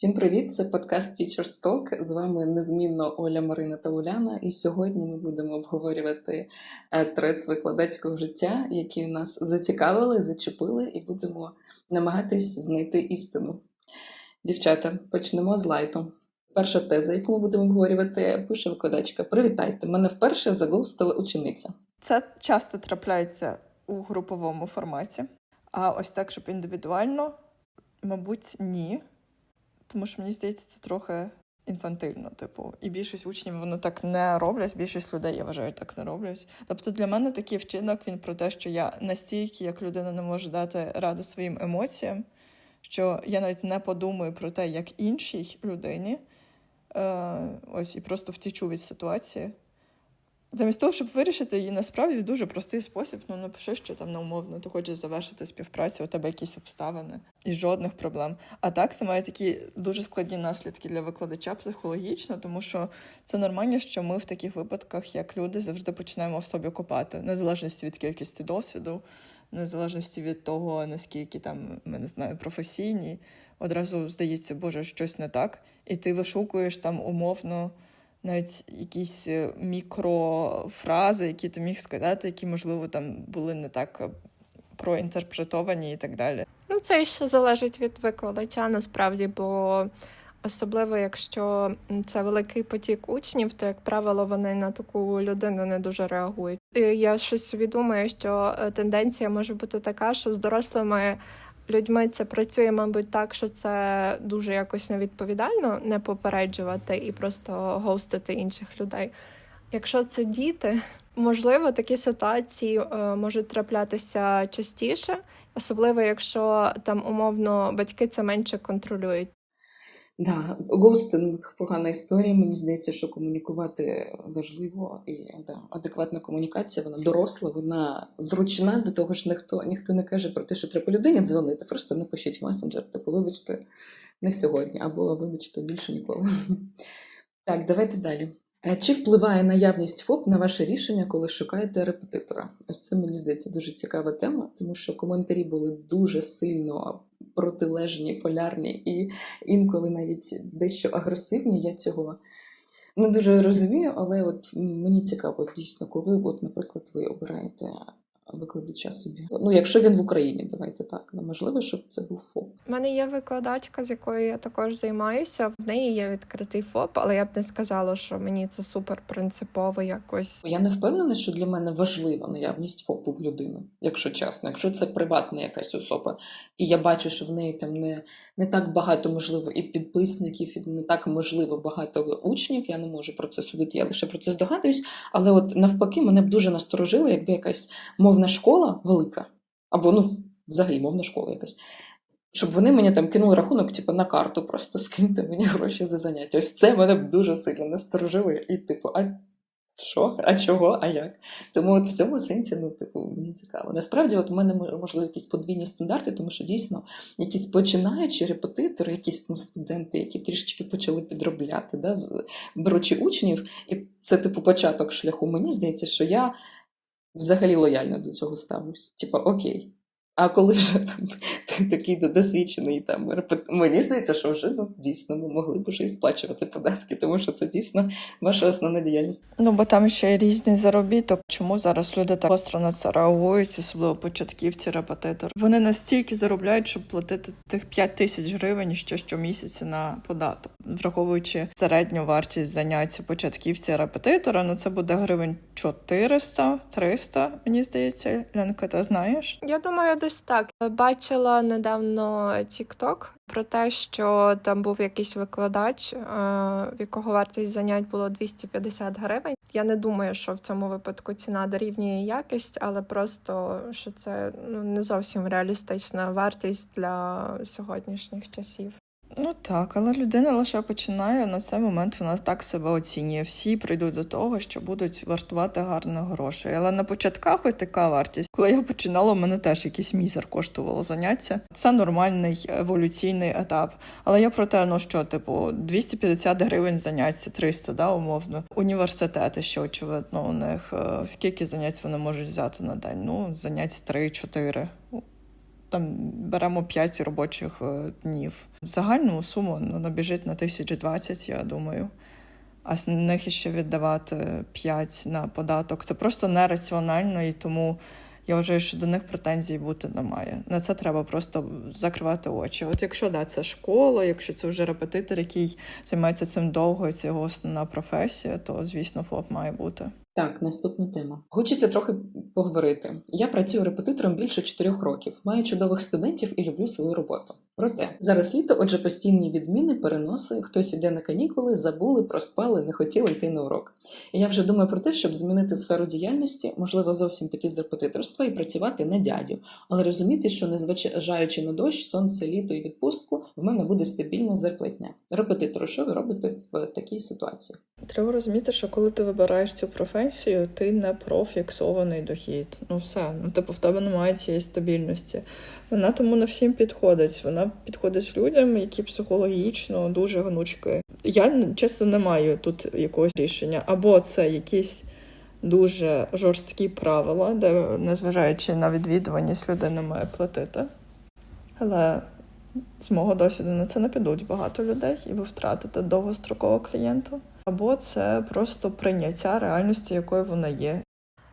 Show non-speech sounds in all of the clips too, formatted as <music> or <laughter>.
Всім привіт! Це подкаст Teachers Talk. З вами незмінно Оля Марина та Уляна. І сьогодні ми будемо обговорювати е, трец викладацького життя, які нас зацікавили, зачепили, і будемо намагатись знайти істину. Дівчата, почнемо з лайту. Перша теза, яку ми будемо обговорювати, пише викладачка. Привітайте! Мене вперше загустила учениця. Це часто трапляється у груповому форматі. А ось так, щоб індивідуально, мабуть, ні. Тому що мені здається, це трохи інфантильно. Типу, і більшість учнів вони так не роблять, більшість людей, я вважаю, так не роблять. Тобто для мене такий вчинок він про те, що я настільки, як людина, не можу дати раду своїм емоціям, що я навіть не подумаю про те, як іншій людині. Е, ось і просто втічу від ситуації. Замість того, щоб вирішити її насправді дуже простий спосіб, ну напиши, що там неумовно, ти хочеш завершити співпрацю, у тебе якісь обставини і жодних проблем. А так це має такі дуже складні наслідки для викладача психологічно, тому що це нормально, що ми в таких випадках, як люди, завжди починаємо в собі копати, незалежності від кількості досвіду, незалежності від того, наскільки там ми не знаю, професійні. Одразу здається, Боже, щось не так, і ти вишукуєш там умовно навіть якісь е, мікрофрази, які ти міг сказати, які, можливо, там були не так е, проінтерпретовані і так далі. Ну, це ще залежить від викладача насправді, бо особливо якщо це великий потік учнів, то, як правило, вони на таку людину не дуже реагують. І я щось собі думаю, що е, тенденція може бути така, що з дорослими людьми це працює, мабуть, так, що це дуже якось невідповідально не попереджувати і просто гостити інших людей. Якщо це діти, <laughs> можливо, такі ситуації е, можуть траплятися частіше, особливо якщо там умовно батьки це менше контролюють. Да, гостинг погана історія. Мені здається, що комунікувати важливо і да, адекватна комунікація, вона доросла, вона зручна. До того ж, ніхто ніхто не каже про те, що треба людині дзвонити. Просто напишіть месенджер, типу, вибачте, не сьогодні, або вибачте більше ніколи. <laughs> Так, давайте далі. Е, Чи впливає наявність ФОП на ваше рішення, коли шукаєте репетитора? Ось це мені здається дуже цікава тема, тому що коментарі були дуже сильно протилежні, полярні і інколи навіть дещо агресивні. Я цього не дуже розумію, але от мені цікаво дійсно, коли, от, наприклад, ви обираєте викладача собі. Ну, якщо він в Україні, давайте так. Ну, можливо, щоб це був ФОП. У мене є викладачка, з якою я також займаюся. В неї є відкритий ФОП, але я б не сказала, що мені це супер принципово якось. Я не впевнена, що для мене важлива наявність ФОПу в людини, якщо чесно, якщо це приватна якась особа, і я бачу, що в неї там не, не так багато можливо і підписників, і не так можливо багато учнів. Я не можу про це судити, я лише про це здогадуюсь. Але от навпаки, мене б дуже насторожило, якби якась мовна школа велика, або ну, взагалі мовна школа якась. Щоб вони мені там кинули рахунок, типу, на карту, просто скиньте мені гроші за заняття. Ось це мене б дуже сильно насторожило. І, типу, а що? А чого? А як? Тому от в цьому сенсі, ну, типу, мені цікаво. Насправді, от у мене можливо якісь подвійні стандарти, тому що дійсно якісь починаючі репетитори, якісь там студенти, які трішечки почали підробляти, да, беручи учнів, і це, типу, початок шляху. Мені здається, що я взагалі лояльно до цього ставлюсь. Типа, окей. А коли вже там <laughs> ти такий досвідчений там мені здається, що вже ну, дійсно ми могли б вже і сплачувати податки, тому що це дійсно ваша основна діяльність. Ну, бо там ще є різний заробіток. Чому зараз люди так гостро на це реагують, особливо початківці, репетитори? Вони настільки заробляють, щоб платити тих 5 тисяч гривень ще щомісяця на податок, враховуючи середню вартість заняття початківця репетитора, ну це буде гривень 400-300, мені здається. Ленка, ти знаєш? Я думаю, десь так. Бачила недавно TikTok про те, що там був якийсь викладач, е, в якого вартість занять було 250 гривень. Я не думаю, що в цьому випадку ціна дорівнює якість, але просто що це ну не зовсім реалістична вартість для сьогоднішніх часів. Ну так, але людина лише починає на цей момент вона так себе оцінює. Всі прийдуть до того, що будуть вартувати гарних грошей. Але на початках ось така вартість. Коли я починала, у мене теж якийсь мізер коштувало заняття. Це нормальний еволюційний етап. Але я про те, ну що, типу, 250 гривень заняття, 300, да, умовно. Університети, що очевидно, у них е, скільки занять вони можуть взяти на день? Ну, занять 3-4 там беремо 5 робочих е, днів. В загальному суму ну, набіжить на 1020, я думаю. А з них ще віддавати 5 на податок. Це просто нераціонально, і тому я вважаю, що до них претензій бути немає. На це треба просто закривати очі. От якщо да, це школа, якщо це вже репетитор, який займається цим довго, і це його основна професія, то звісно ФОП має бути. Так, наступна тема. Хочеться трохи поговорити. Я працюю репетитором більше чотирьох років, маю чудових студентів і люблю свою роботу. Проте зараз літо, отже, постійні відміни, переноси, хтось іде на канікули, забули, проспали, не хотіли йти на урок. І я вже думаю про те, щоб змінити сферу діяльності, можливо, зовсім піти з репетиторства і працювати на дядю, але розуміти, що незважаючи на дощ, сонце, літо і відпустку, в мене буде стабільна зарплатня. Репетитору, що ви робите в такій ситуації? Треба розуміти, що коли ти вибираєш цю професію, ти не про фіксований дохід. Ну все, ну типу в тебе немає цієї стабільності. Вона тому не всім підходить. Вона підходить людям, які психологічно дуже гнучки. Я чесно не маю тут якогось рішення. Або це якісь дуже жорсткі правила, де, незважаючи на відвідуваність, людина має платити. Але з мого досвіду на це не підуть багато людей, і ви втратите довгострокового клієнта. Або це просто прийняття реальності, якою вона є.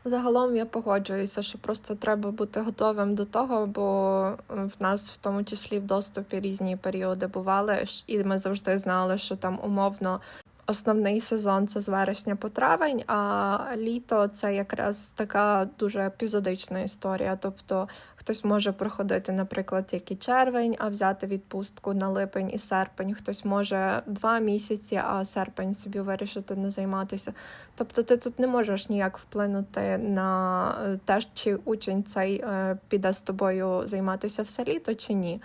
Загалом я погоджуюся, що просто треба бути готовим до того, бо в нас в тому числі в доступі різні періоди бували, і ми завжди знали, що там умовно основний сезон це з вересня по травень, а літо це якраз така дуже епізодична історія. Тобто хтось може проходити, наприклад, тільки червень, а взяти відпустку на липень і серпень. Хтось може два місяці, а серпень собі вирішити не займатися. Тобто ти тут не можеш ніяк вплинути на е, те, чи учень цей е, піде з тобою займатися все літо чи ні.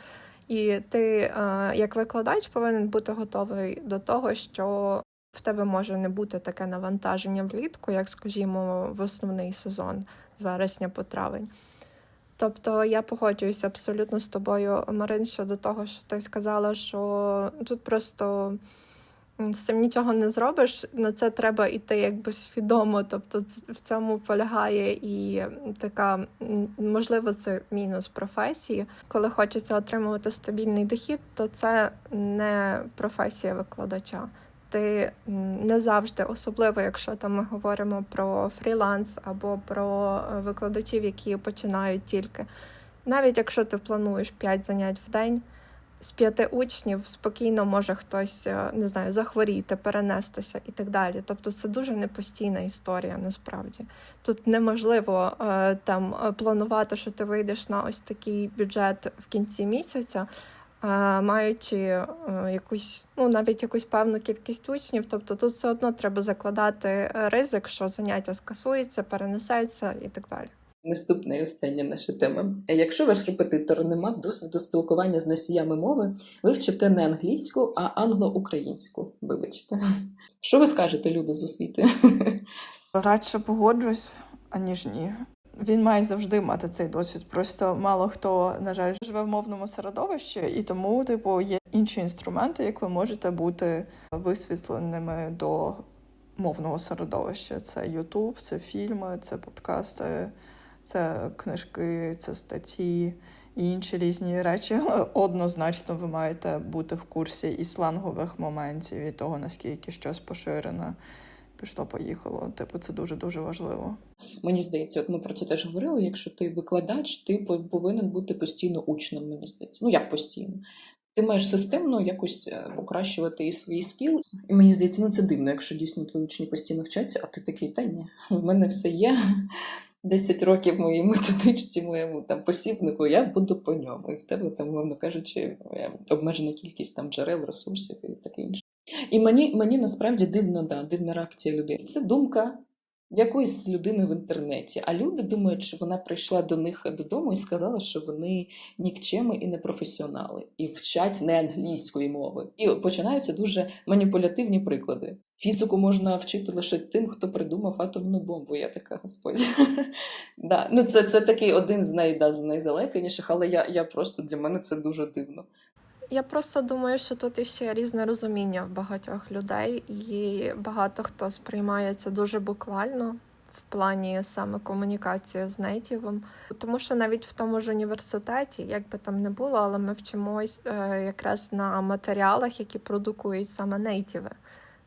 І ти, е, як викладач, повинен бути готовий до того, що в тебе може не бути таке навантаження влітку, як, скажімо, в основний сезон з вересня по травень. Тобто я погоджуюся абсолютно з тобою, Марин, щодо того, що ти сказала, що тут просто з цим нічого не зробиш. На це треба йти якби свідомо. Тобто в цьому полягає і така, можливо, це мінус професії. Коли хочеться отримувати стабільний дохід, то це не професія викладача. Ти не завжди, особливо якщо там ми говоримо про фріланс або про е, викладачів, які починають тільки. Навіть якщо ти плануєш 5 занять в день, з п'яти учнів спокійно може хтось е, не знаю, захворіти, перенестися і так далі. Тобто це дуже непостійна історія насправді. Тут неможливо е, там планувати, що ти вийдеш на ось такий бюджет в кінці місяця. Маючи е, якусь, ну навіть якусь певну кількість учнів, тобто тут все одно треба закладати е, ризик, що заняття скасуються, перенесеться і так далі. Наступна і остання наша тема. Якщо ваш репетитор не мав досвіду спілкування з носіями мови, ви вчите не англійську, а англо-українську. Вибачте. Що ви скажете, люди з освіти? Радше погоджусь, аніж ні. Він має завжди мати цей досвід. Просто мало хто, на жаль, живе в мовному середовищі, і тому, типу, є інші інструменти, як ви можете бути висвітленими до мовного середовища. Це YouTube, це фільми, це подкасти, це книжки, це статті і інші різні речі. <laughs> Однозначно, ви маєте бути в курсі і слангових моментів, і того, наскільки щось поширене пішло, поїхало. Типу, це дуже дуже важливо. Мені здається, от ми про це теж говорили. Якщо ти викладач, ти пов- повинен бути постійно учнем, мені здається. Ну як постійно? Ти маєш системно якось е, покращувати і свої скіл. І мені здається, ну це дивно, якщо дійсно твої учні постійно вчаться, а ти такий, та ні, в мене все є. <laughs> 10 років моїй методичці, моєму там посібнику, я буду по ньому. І в тебе там, мовно кажучи, е, обмежена кількість там джерел, ресурсів і таке інше. І мені, мені насправді дивно, да, дивна реакція людей. Це думка якоїсь людини в інтернеті. А люди думають, що вона прийшла до них додому і сказала, що вони нікчеми і непрофесіонали, і вчать не англійської мови. І починаються дуже маніпулятивні приклади. Фізику можна вчити лише тим, хто придумав атомну бомбу. Я така господь. <laughs> ну, це, це такий один з найда найзалеканіших, але я просто для мене це дуже дивно. Я просто думаю, що тут іще різне розуміння в багатьох людей, і багато хто сприймає це дуже буквально в плані саме комунікації з нейтівом. Тому що навіть в тому ж університеті, як би там не було, але ми вчимось е, якраз на матеріалах, які продукують саме нейтіви.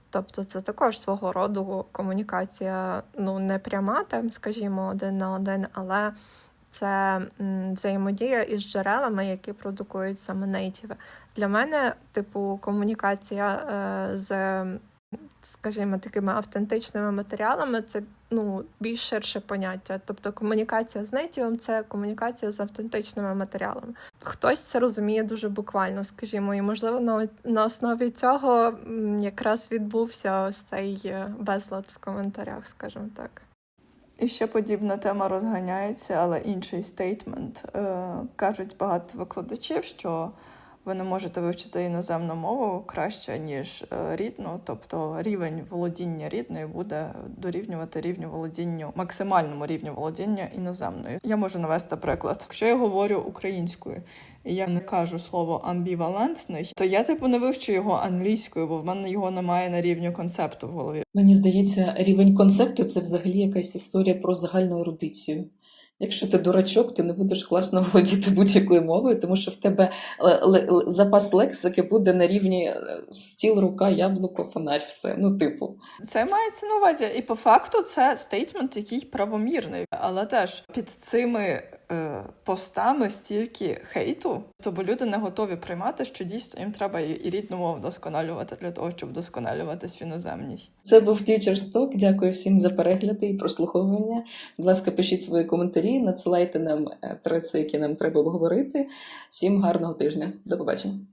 Тобто це також свого роду комунікація, ну не пряма, там, скажімо, один на один, але це взаємодія із джерелами, які продукують саме нейтіви. Для мене, типу, комунікація е, з, скажімо, такими автентичними матеріалами це ну, більш ширше поняття. Тобто комунікація з нейтівом це комунікація з автентичними матеріалами. Хтось це розуміє дуже буквально, скажімо, і можливо на, на основі цього якраз відбувся ось цей е, безлад в коментарях, скажімо так. І ще подібна тема розганяється, але інший стейтмент. Е, кажуть багато викладачів, що ви не можете вивчити іноземну мову краще, ніж е, рідну, тобто рівень володіння рідною буде дорівнювати рівню володінню, максимальному рівню володіння іноземною. Я можу навести приклад. Якщо я говорю українською і я не кажу слово амбівалентний, то я типу не вивчу його англійською, бо в мене його немає на рівні концепту в голові. Мені здається, рівень концепту це взагалі якась історія про загальну ерудицію. Якщо ти дурачок, ти не будеш класно <laughs> володіти будь-якою мовою, тому що в тебе л ле- ле- запас лексики буде на рівні е, стіл, рука, яблуко, фонарь, все. Ну, типу. Це мається на увазі, і по факту це стейтмент, який правомірний, але теж під цими е, постами стільки хейту, тобто люди не готові приймати, що дійсно їм треба і, рідну мову вдосконалювати для того, щоб вдосконалюватись в іноземній. Це був Talk. Дякую всім за перегляди і прослуховування. Будь ласка, пишіть свої коментарі, надсилайте нам е, треці, які нам треба обговорити. Всім гарного тижня. До побачення.